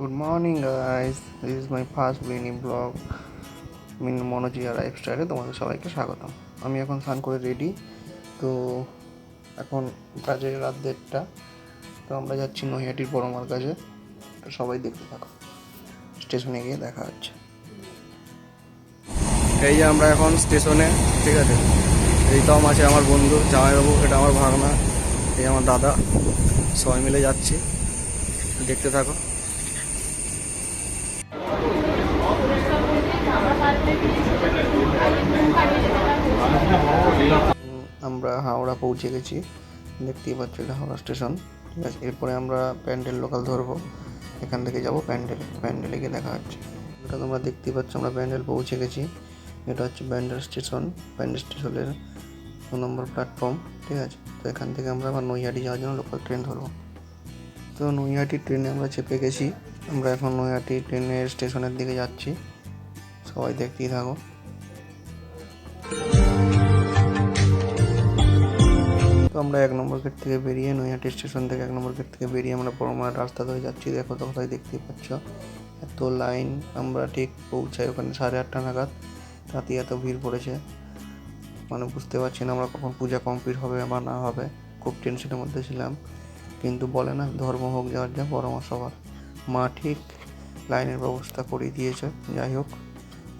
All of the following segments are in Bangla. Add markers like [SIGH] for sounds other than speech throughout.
Good morning guys, this is my first mini blog মিন মনোজিয়া লাইফস্টাইলে তোমাদের সবাইকে স্বাগতম। আমি এখন স্নান করে রেডি তো এখন বাজে রাত দেড়টা। তো আমরা যাচ্ছি নৈহাটির বড়মার কাছে। তো সবাই দেখতে থাকো। স্টেশনে গিয়ে দেখা হচ্ছে। এই যে আমরা এখন স্টেশনে ঠিক আছে? এই এইতম আছে আমার বন্ধু জামাইবাবু এটা আমার ভাগনা এই আমার দাদা। সবাই মিলে যাচ্ছি। দেখতে থাকো। হাওড়া পৌঁছে গেছি। দেখতেই পাচ্ছ এটা হাওড়া স্টেশন। ঠিক আছে, এরপরে আমরা প্যান্ডেল লোকাল ধরবো। এখান থেকে যাব প্যান্ডেল, প্যান্ডেলে গিয়ে দেখা হচ্ছে। এটা তোমরা দেখতেই পাচ্ছ, আমরা প্যান্ডেল পৌঁছে গেছি। এটা হচ্ছে ব্যান্ডেল স্টেশন। ব্যান্ডেল স্টেশনের দু নম্বর প্ল্যাটফর্ম ঠিক আছে? তো এখান থেকে আমরা আবার নৈহাটি যাওয়ার জন্য লোকাল ট্রেন ধরবো। তো নৈহাটি ট্রেনে আমরা চেপে গেছি। আমরা এখন নৈহাটি ট্রেনের স্টেশনের দিকে যাচ্ছি। সবাই দেখতেই থাকো। আমরা এক নম্বর গেট থেকে বেরিয়ে নৈহাটি স্টেশন থেকে এক নম্বর গেট থেকে বেরিয়ে আমরা বড়মার রাস্তা ধরে যাচ্ছি। দেখো কোথায় দেখতেই পাচ্ছ। এত লাইন আমরা ঠিক পৌঁছাই ওখানে সাড়ে আটটা নাগাদ। রাতে এত ভিড় পড়েছে। মানে বুঝতে পারছি না আমরা কখন পূজা কমপ্লিট হবে বা না হবে। খুব টেনশনের মধ্যে ছিলাম। কিন্তু বলে না, ধর্ম হোক যাওয়ার যা মা সবার। মা ঠিক লাইনের ব্যবস্থা করে দিয়েছে। যাই হোক।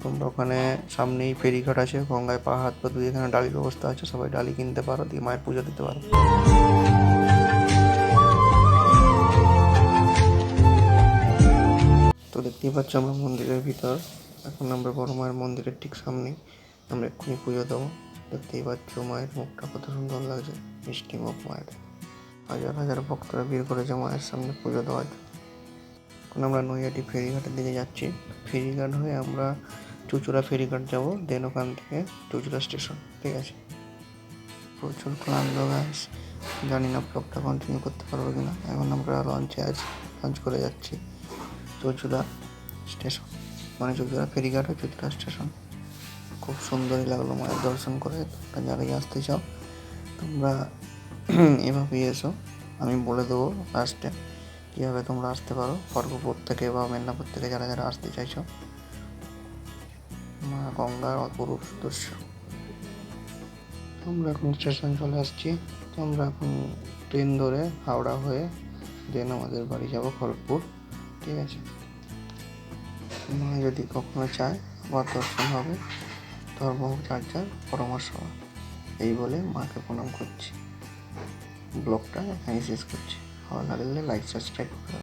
তোমরা ওখানে সামনেই ফেরিঘাট আছে, গঙ্গায় পা হাত পা ধুয়ে এখানে ডালির ব্যবস্থা আছে, সবাই ডালি কিনতে পারো, দিয়ে মায়ের পুজো দিতে পারো। তো দেখতেই পাচ্ছ আমরা মন্দিরের ভিতর, এখন আমরা বড় মায়ের মন্দিরের ঠিক সামনেই আমরা এক্ষুনি পুজো দেবো। দেখতেই পাচ্ছ মায়ের মুখটা কত সুন্দর লাগছে, মিষ্টি মুখ মায়ের। হাজার হাজার ভক্তরা ভিড় করেছে মায়ের সামনে পুজো দেওয়ার জন্য। এখন আমরা নৈহাটি ফেরিঘাটের দিকে যাচ্ছি। ফেরিঘাট হয়ে আমরা চুচুড়া ফেরিঘাট যাব দেন ওখান থেকে চুচুড়া স্টেশন ঠিক আছে। প্রচুর ক্লান্ত গাছ জানি না ব্লগটা কন্টিনিউ করতে পারব কিনা, এখন আমরা লঞ্চে আছি লঞ্চ করে যাচ্ছি চুচুড়া স্টেশন মানে চুচুড়া ফেরিঘাট ও চুচুড়া স্টেশন খুব সুন্দরই লাগল মায়ের দর্শন করে, তোমরা যারাই আসতে চাও, তোমরা [CLEARS THROAT] এভাবেই এসো, আমি বলে দেবো লাস্টে কীভাবে তোমরা আসতে পারো, খড়গপুর থেকে বা মেদিনীপুর থেকে যারা যারা আসতে চাইছো। মা গঙ্গার অপরূপ দৃশ্য। আমরা এখন স্টেশন চলে আসছি। আমরা এখন ট্রেন ধরে হাওড়া হয়ে দেন আমাদের বাড়ি যাব খড়গপুর, ঠিক আছে? মা যদি কখনো চায় আবার দর্শন হবে। ধর্ম যার পরামর্শ। এই বলে মাকে প্রণাম করছি। ব্লগটা এখানে শেষ করছি। ভালো লাগলে লাইক সাবস্ক্রাইব করে।